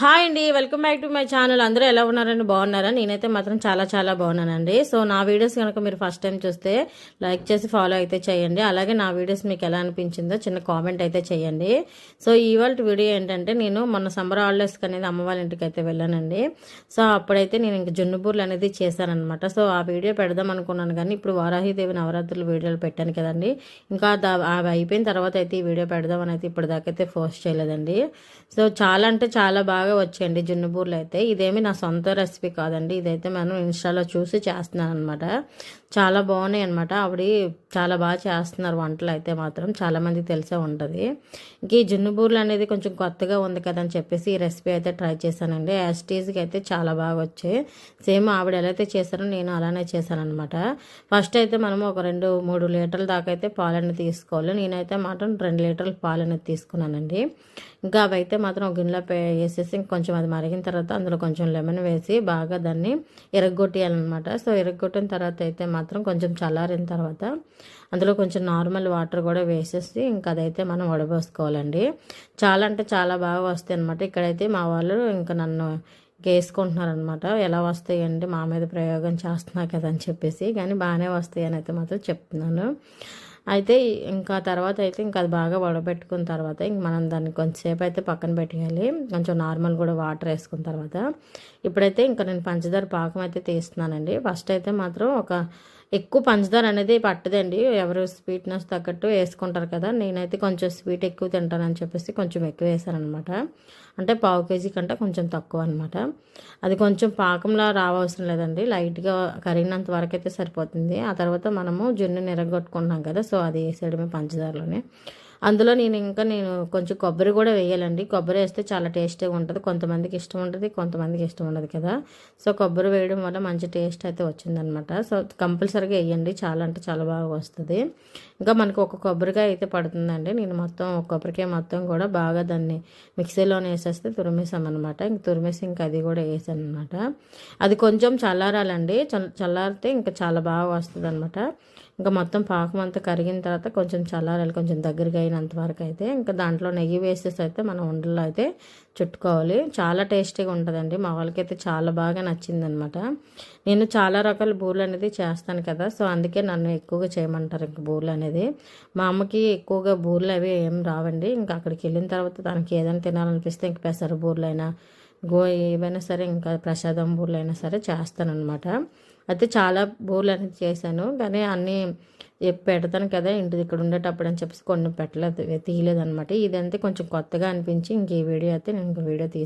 Hi అండి welcome back to my channel. అందరూ ఎలా ఉన్నారండి? బాగున్నారా? నేనైతే మాత్రం చాలా చాలా బాగున్నానండి. సో నా వీడియోస్ కనుక మీరు ఫస్ట్ టైం చూస్తే లైక్ చేసి ఫాలో అయితే చేయండి. అలాగే నా వీడియోస్ మీకు ఎలా అనిపించిందో చిన్న కామెంట్ అయితే చేయండి. సో ఇవాళ వీడియో ఏంటంటే నేను మొన్న సమ్మర్ హాలిడేస్కి అనేది అమ్మ వాళ్ళ ఇంటికి అయితే వెళ్ళానండి. సో అప్పుడైతే నేను ఇంక జున్నుబూర్లు అనేది చేశానమాట సో ఆ వీడియో పెడదాం అనుకున్నాను కానీ ఇప్పుడు వారాహిదేవి నవరాత్రులు వీడియోలు పెట్టాను కదండి. ఇంకా దా- అవి అయిపోయిన తర్వాత అయితే ఈ వీడియో పెడదామని అయితే ఇప్పుడు దాకైతే పోస్ట్ చేయలేదండి. సో చాలా అంటే చాలా బాగా వచ్చాయండి జున్నుబూర్లు అయితే. ఇదేమి నా సొంత రెసిపీ కాదండి. ఇదైతే మనం ఇన్స్టాలో చూసి చేస్తున్నాను అనమాట చాలా బాగున్నాయి అనమాట ఆవిడ చాలా బాగా చేస్తున్నారు వంటలు అయితే మాత్రం. చాలామంది తెలిసే ఉంటుంది. ఇంక ఈ జున్నుబూర్లు అనేది కొంచెం కొత్తగా ఉంది కదా అని చెప్పేసి ఈ రెసిపీ అయితే ట్రై చేశానండి. యాస్టీజ్కి అయితే చాలా బాగా వచ్చాయి. సేమ్ ఆవిడ ఎలా అయితే చేశారో నేను అలానే చేశాను అనమాట ఫస్ట్ అయితే మనం ఒక రెండు మూడు లీటర్ల దాకా అయితే పాలన్నీ తీసుకోవాలి. నేనైతే మాత్రం రెండు లీటర్ల పాలన్నీ తీసుకున్నానండి. ఇంకా అవి అయితే మాత్రం ఒక గిన్నెలో పే- వేసి కొంచెం అది మరిగిన తర్వాత అందులో కొంచెం లెమన్ వేసి బాగా దాన్ని ఇరగొట్టేయాలన్నమాట సో ఇరగొట్టిన తర్వాత అయితే మాత్రం కొంచెం చల్లారిన తర్వాత అందులో కొంచెం నార్మల్ వాటర్ కూడా వేసేసి ఇంకా అదైతే మనం వడబోసుకోవాలండి. చాలా అంటే చాలా బాగా వస్తాయి అనమాట ఇక్కడైతే మా వాళ్ళు ఇంకా నన్ను వేసుకుంటున్నారనమాట ఎలా వస్తాయండి మా మీద ప్రయోగం చేస్తున్నా కదా అని చెప్పేసి. కానీ బాగానే వస్తాయి అని అయితే మాత్రం చెప్తున్నాను. అయితే ఇంకా తర్వాత అయితే ఇంకా అది బాగా వడబెట్టుకున్న తర్వాత ఇంక మనం దాన్ని కొంచెంసేపు అయితే పక్కన పెట్టేయాలి. కొంచెం నార్మల్ కూడా వాటర్ వేసుకున్న తర్వాత. ఇప్పుడైతే ఇంకా నేను పంచదార పాకం అయితే తీస్తున్నానండి. ఫస్ట్ అయితే మాత్రం ఒక ఎక్కువ పంచదార అనేది పట్టదండి. ఎవరు స్వీట్నెస్ తగ్గట్టు వేసుకుంటారు కదా నేనైతే కొంచెం స్వీట్ ఎక్కువ తింటానని చెప్పేసి కొంచెం ఎక్కువ వేసానమాట అంటే పావు కేజీ కంటే కొంచెం తక్కువ అనమాట అది కొంచెం పాకంలా రావవసరం లేదండి. లైట్గా కరిగినంత వరకు అయితే సరిపోతుంది. ఆ తర్వాత మనము జున్ను నిరగొట్టుకున్నాం కదా సో అది వేసేయడమే పంచదారలోనే. అందులో నేను ఇంకా నేను కొంచెం కొబ్బరి కూడా వేయాలండి. కొబ్బరి వేస్తే చాలా టేస్టీగా ఉంటుంది. కొంతమందికి ఇష్టం ఉంటుంది కొంతమందికి ఇష్టం ఉండదు కదా. సో కొబ్బరి వేయడం వల్ల మంచి టేస్ట్ అయితే వచ్చిందనమాట. సో కంపల్సరీగా వేయండి. చాలా అంటే చాలా బాగా వస్తుంది. ఇంకా మనకు ఒక కొబ్బరికాయ అయితే పడుతుందండి. నేను మొత్తం ఒక కొబ్బరికాయ మొత్తం కూడా బాగా దాన్ని మిక్సీలోనే వేసేస్తే తురిమేసామన్నమాట ఇంక తురిమేసి ఇంకా అది కూడా వేసాను అనమాట అది కొంచెం చల్లారాలండి. చల్- చల్లారితే ఇంకా చాలా బాగా వస్తుంది అనమాట ఇంకా మొత్తం పాకం అంతా కరిగిన తర్వాత కొంచెం చల్లారాలి. కొంచెం దగ్గరగా అయినంత వరకు అయితే ఇంకా దాంట్లో నెయ్యి వేసేసి అయితే మనం ఉండల్లో అయితే చుట్టుకోవాలి. చాలా టేస్టీగా ఉంటుందండి. మా వాళ్ళకైతే చాలా బాగా నచ్చిందనమాట. నేను చాలా రకాల బూరెలు అనేది చేస్తాను కదా సో అందుకే నన్ను ఎక్కువగా చేయమంటారు ఇంక బూరెలు అనేది. మా అమ్మకి ఎక్కువగా బూరెలు అవి ఏం రావండి. ఇంకా అక్కడికి వెళ్ళిన తర్వాత తనకి ఏదైనా తినాలనిపిస్తే ఇంక పెసర బూరెలైనా గో ఏవైనా సరే ఇంకా ప్రసాదం బూరెలు అయినా సరే చేస్తానన్నమాట. అయితే చాలా బూరెలు అనేది చేశాను. కానీ అన్నీ పెడతాను కదా ఇంటి ఇక్కడ ఉండేటప్పుడు అని చెప్పేసి కొన్ని పెట్టలేదు తీయలేదు అనమాట కొంచెం కొత్తగా అనిపించి ఇంక ఈ వీడియో అయితే నేను ఇంక వీడియో తీసి